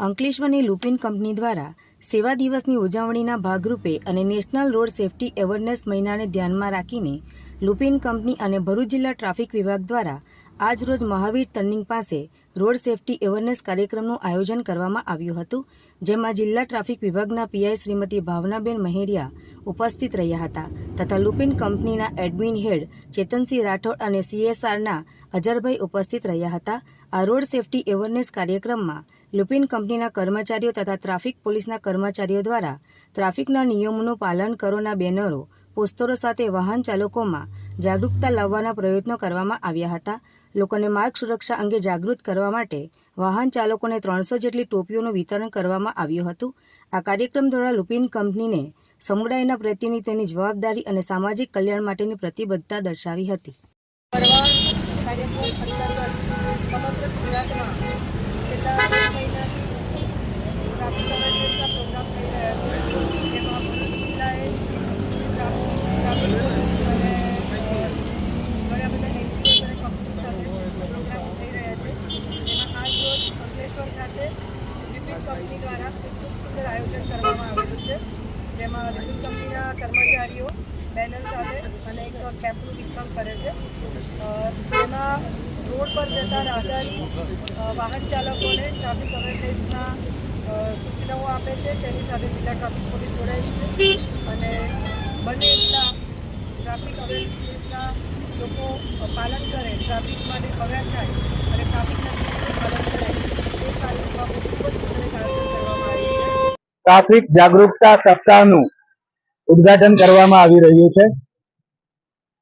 અંકલેશ્વરની Lupin company દ્વારા સેવા દિવસની ઉજવણીના ભાગરૂપે અને નેશનલ રોડ સેફટી એવરનેસ મહિનાને ધ્યાનમાં રાખીને લુપિન કંપની અને ભરૂચ જિલ્લા ટ્રાફિક વિભાગ દ્વારા આજ રોજ મહાવીર ટર્નિંગ પાસે રોડ સેફટી એવરનેસ કાર્યક્રમનું આયોજન કરવામાં આવ્યું હતું, જેમાં જિલ્લા ટ્રાફિક વિભાગના પીઆઈ શ્રીમતી ભાવનાબેન મહેરિયા ઉપસ્થિત રહ્યા હતા તથા લુપિન કંપનીના એડમિન હેડ ચેતનસિંહ રાઠોડ અને સીએસઆરના અજરભાઈ ઉપસ્થિત રહ્યા હતા. આ રોડ સેફટી એવરનેસ કાર્યક્રમમાં લુપિન કંપનીના કર્મચારીઓ તથા ટ્રાફિક પોલીસના કર્મચારીઓ દ્વારા ટ્રાફિકના નિયમોનું પાલન કરોના બેનરો પોસ્ટરો સાથે વાહન ચાલકોમાં જાગૃતતા લાવવાના પ્રયત્નો કરવામાં આવ્યા હતા. લોકોને માર્ગ સુરક્ષા અંગે જાગૃત કરવા માટે વાહન ચાલકોને ત્રણસો જેટલી ટોપીઓનું વિતરણ કરવામાં આવ્યું હતું. આ કાર્યક્રમ દ્વારા લુપિન કંપનીને સમુદાયના પ્રત્યેની તેની જવાબદારી અને સામાજિક કલ્યાણ માટેની પ્રતિબદ્ધતા દર્શાવી હતી છેલ્લા બે મહિનાથી ટ્રાફિક અવેરનેસના પ્રોગ્રામ થઈ રહ્યા છે જેમાં ભરૂચ જિલ્લાએ ટ્રાફિક ટ્રાફિક પોલીસ અને અ, ઘણા બધા એનજીઓ અને કંપની સાથે પ્રોગ્રામ થઈ રહ્યા છે જેમાં આજ રોજ અંકલેશ્વર ખાતે લિપિડ કંપની દ્વારા ખૂબ સુંદર આયોજન કરવામાં આવેલું છે. જેમાં વિદ્યુત કંપનીના કર્મચારીઓ બેનર સાથે અને એક કેમ્પનું વિતરણ કરે છે. તેમાં રોડ પર જતા રાહદારી વાહન ચાલકોને ટ્રાફિક અવેરનેસના સૂચનાઓ આપે છે. તેની સાથે જિલ્લા ટ્રાફિક પોલીસ જોડાયેલી છે. અને બંને એટલા ટ્રાફિક અવેરનેસના લોકો પાલન કરે ટ્રાફિક માટે અવેર થાય અને ટ્રાફિકના નિયમોનું પાલન કરે એ કાર્યક્રમ ખૂબ જ સુંદર એક આયોજન કરવામાં આવ્યું છે ટ્રાફિક જાગૃતતા સપ્તાહનું ઉદઘાટન કરવામાં આવી રહ્યું છે.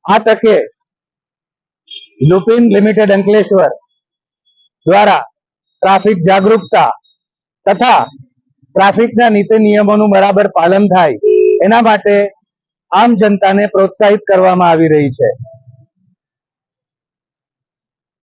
આ તકે લુપિન લિમિટેડ અંકલેશ્વર દ્વારા ટ્રાફિક જાગૃતતા તથા ટ્રાફિકના નીતિ નિયમોનું બરાબર પાલન થાય એના માટે આમ જનતાને પ્રોત્સાહિત કરવામાં આવી રહી છે.